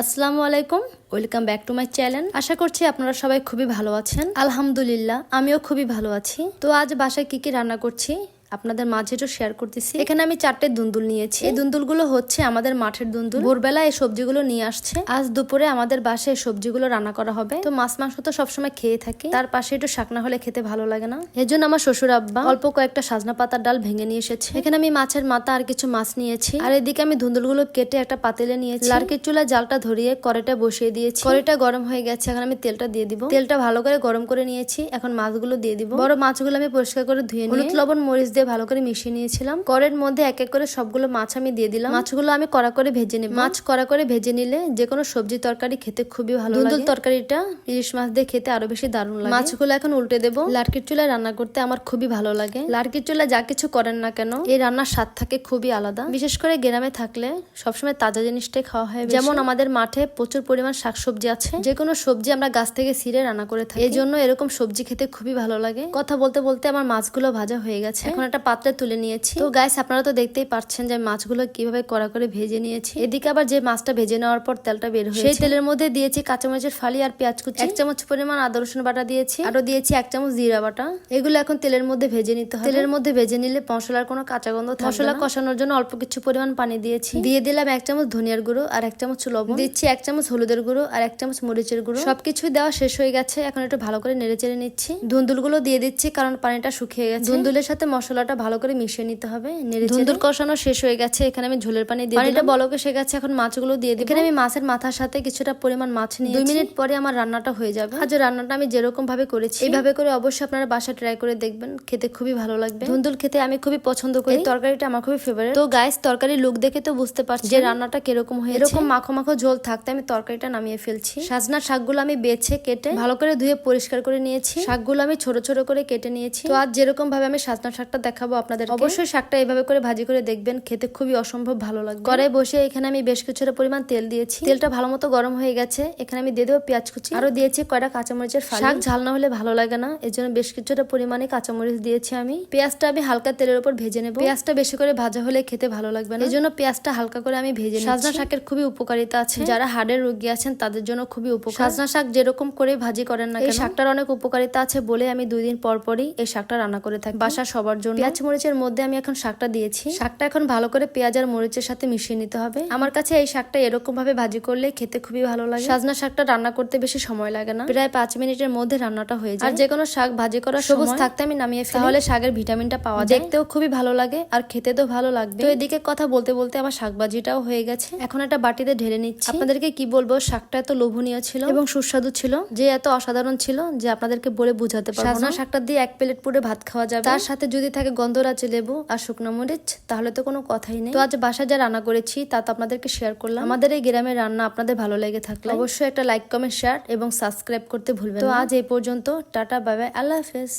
আসসালামু আলাইকুম, welcome back to my channel. আশা করছি আপনারা সবাই খুবই ভালো আছেন। আলহামদুলিল্লাহ, আমিও খুবই ভালো আছি। তো আজ বাসায় কি কি রান্না করছি? আপনাদের মাঝে একটু শেয়ার করতেছি। এখানে আমি চারটে দুন্দুল নিয়েছি। এই দুন্দুলগুলো হচ্ছে আমাদের মাঠের দুন্দুল। ভোরবেলা এই সবজিগুলো নিয়ে আসছে। আজ দুপুরে আমাদের বাসায় সবজিগুলো রান্না করা হবে। তো মাছ মাংস তো সবসময় খেয়ে থাকি। তার পাশে একটু শাক না হলে খেতে ভালো লাগে না। এর জন্য আমার শ্বশুর আব্বা অল্প কয়েকটা সাজনা পাতার ডাল ভেঙে নিয়ে এসেছে। এখানে আমি মাছের মাথা আর কিছু মাছ নিয়েছি। আর এদিকে আমি ধুন্দুলগুলো কেটে একটা পাতিলে নিয়েছি। লার্কির চুলায় জালটা ধরিয়ে কড়াইটা বসিয়ে দিয়েছি। কড়াইটা গরম হয়ে গেছে। এখন আমি তেলটা দিয়ে দিব। তেলটা ভালো করে গরম করে নিয়েছি। এখন মাছগুলো দিয়ে দিব। বড় মাছগুলো আমি পরিষ্কার করে ধুয়ে নিয়ে লবণ, মরিচ দিয়ে ভালো করে মিশিয়ে নিয়েছিলাম। কড়ের মধ্যে এক এক করে সবগুলো মাছ আমি দিয়ে দিলাম। মাছগুলো আমি কড়া করে ভেজে নিব। মাছ কড়া করে ভেজে নিলে যে কোনো সবজি তরকারি খেতে খুবই ভালো লাগে। তরকারিটা ইলিশ মাছ দিয়ে খেতে আরও বেশি দারুণ লাগে। মাছগুলো এখন উল্টে দেবো। লার্কির চুলায় রান্না করতে আমার খুবই ভালো লাগে। লার্কির চুলায় যা কিছু করেন না কেন এই রান্নার স্বাদ থাকে খুবই আলাদা। বিশেষ করে গ্রামে থাকলে সবসময় তাজা জিনিসটাই খাওয়া হয় যেমন আমাদের মাঠে প্রচুর পরিমাণ শাকসবজি আছে। যে কোনো সবজি আমরা গাছ থেকে ছিঁড়ে রান্না করে থাকি। এই জন্য এরকম সবজি খেতে খুবই ভালো লাগে। কথা বলতে বলতে আমার মাছগুলো ভাজা হয়ে গেছে। এখন একটা পাত্রে তুলে নিয়েছি। তো গাইস আপনারা তো দেখতেই পাচ্ছেন যে মাছগুলো কীভাবে কড়া করে ভেজে নিয়েছি। এদিকে আবার যে মাছটা ভেজে নেওয়ার পর তেলটা বের হয়েছে। সেই তেলের মধ্যে দিয়েছি কাঁচামরিচের ফালি আর পেঁয়াজ কুচি। এক চামচ পরিমাণ আদা রসুন বাটা দিয়েছি। আরও দিয়েছি এক চামচ জিরা বাটা। এগুলো এখন তেলের মধ্যে ভেজে নিতে হবে। তেলের মধ্যে ভেজে নিলে মশলার কোনো কাঁচা গন্ধ। মশলা কষানোর জন্য অল্প কিছু পরিমাণ পানি দিয়েছি। দিয়ে দিলাম এক চামচ ধনিয়ার গুঁড়ো আর এক চামচ লবণ। দিচ্ছি এক চামচ হলুদের গুঁড়ো আর এক চামচ মরিচের গুঁড়ো। সবকিছুই দেওয়া শেষ হয়ে গেছে। এখন একটু ভালো করে নেড়ে চেড়ে নিচ্ছি। ধুন্দুলগুলো দিয়ে দিচ্ছি কারণ পানিটা শুকিয়ে গেছে। ধুন্দুলের সাথে মশলাটা ভালো করে মিশিয়ে নিতে হবে। নেড়ে ধুন্দুল কষানো শেষ হয়ে গেছে এখানে আমি ঝোলের পানি দিয়ে পানিটা বলক এসে গেছে এখন মাছগুলো দিয়ে দিই এখানে আমি মাছের মাথার সাথে কিছুটা পরিমাণ মাছ নিয়ে দুই মিনিট পরে আমার রান্নাটা হয়ে যাবে। আজ রান্নাটা আমি যেরকম ভাবে করেছি এইভাবে করে অবশ্যই আপনারা বাসা ট্রাই করে দেখবেন খেতে খুবই ভালো লাগবে। ধুন্দুল খেতে আমি খুবই পছন্দ করি। তরকারিটা আমার খুবই ফেভারিট তো গাইস তরকারি লুক দেখে তো বুঝতে পারছি যে রান্নাটা কীরকম হয়েছে। এরকম মাখো মাখো ঝোল থাকতে আমি তরকারিটা নামিয়ে ফেলছি। সাজনার শাকগুলো আমি বেছে কেটে ভালো করে ধুয়ে পরিষ্কার করে নিয়েছি। শাকগুলো আমি ছোট ছোট করে কেটে নিয়েছি। তো আজ যেরকম ভাবে আমি সাজনা শাকটা দেখাবো আপনাদের অবশ্যই শাকটা এভাবে করে ভাজি করে দেখবেন খেতে খুবই অসম্ভব ভালো লাগবে। কড়াই বসে এখানে আমি বেশ কিছুটা পরিমাণ তেল দিয়েছি। তেলটা ভালো মতো গরম হয়ে গেছে এখানে আমি দিয়ে দেবো পেঁয়াজ কুচি। আরও দিয়েছি কয়টা কাঁচামরিচের শাক ঝাল না হলে ভালো লাগে না এর জন্য বেশ কিছুটা পরিমাণে কাঁচামরিচ দিয়েছি আমি। পেঁয়াজটা আমি হালকা তেলের উপর ভেজে নেব। পেঁয়াজটা বেশি করে ভাজা হলে খেতে ভালো লাগবে না। এই জন্য পেঁয়াজটা হালকা করে আমি ভেজে সাজনা শাকের খুবই উপকারিতা আছে। যারা হাড়ের রোগী আছেন তাদের জন্য খুবই উপকার। সাজনা শাক যেরকম করে ভাজি করেন না এই শাকটার অনেক উপকারিতা আছে বলে আমি দুই দিন পর পরই এই শাকটা রান্না করে থাকি। বাসা সবার জন্য পেঁয়াজ। মরিচের মধ্যে আমি এখন শাকটা দিয়েছি। শাকটা এখন ভালো করে পেঁয়াজ আর মরিচের সাথে মিশিয়ে নিতে হবে। আমার কাছে এই শাকটা এরকম ভাবে ভাজি করলে খেতে খুবই ভালো লাগে। সাজনা শাকটা রান্না করতে বেশি সময় লাগে না। প্রায় পাঁচ মিনিটের মধ্যে রান্নাটা হয়ে যায়। আর যে কোনো শাক ভাজি করা সবুজ থাকতে আমি নামিয়ে ফেলি। তাহলে শাকের ভিটামিনটা পাওয়া যায়। দেখতেও খুবই ভালো লাগে আর খেতে তো ভালো লাগবে। তো এদিকে কথা বলতে বলতে আমার শাক ভাজিটাও হয়ে গেছে। এখন একটা বাটিতে ঢেলে নিচ্ছি। আপনাদেরকে কি বলব শাকটা এত লোভনীয় ছিল এবং সুস্বাদু ছিল। যে এত অসাধারণ ছিল যে আপনাদেরকে বলে বোঝাতে পারব সাজনা শাকটা দিয়ে এক প্লেট পুরো ভাত খাওয়া যাবে। তার সাথে যদি থাকে গন্ধরাচে লেবু আর শুকনো মরিচ তাহলে তো কোনো কথাই নেই। তো আজ বাসায় যা রান্না করেছি তা তো আপনাদেরকে শেয়ার করলাম। আমাদের এই গ্রামের রান্না আপনাদের ভালো লেগে থাকলে অবশ্যই একটা লাইক কমেন্ট শেয়ার এবং সাবস্ক্রাইব করতে ভুলবেন তো আজ এই পর্যন্ত টাটা বাবা বাই আল্লাহ হাফেজ।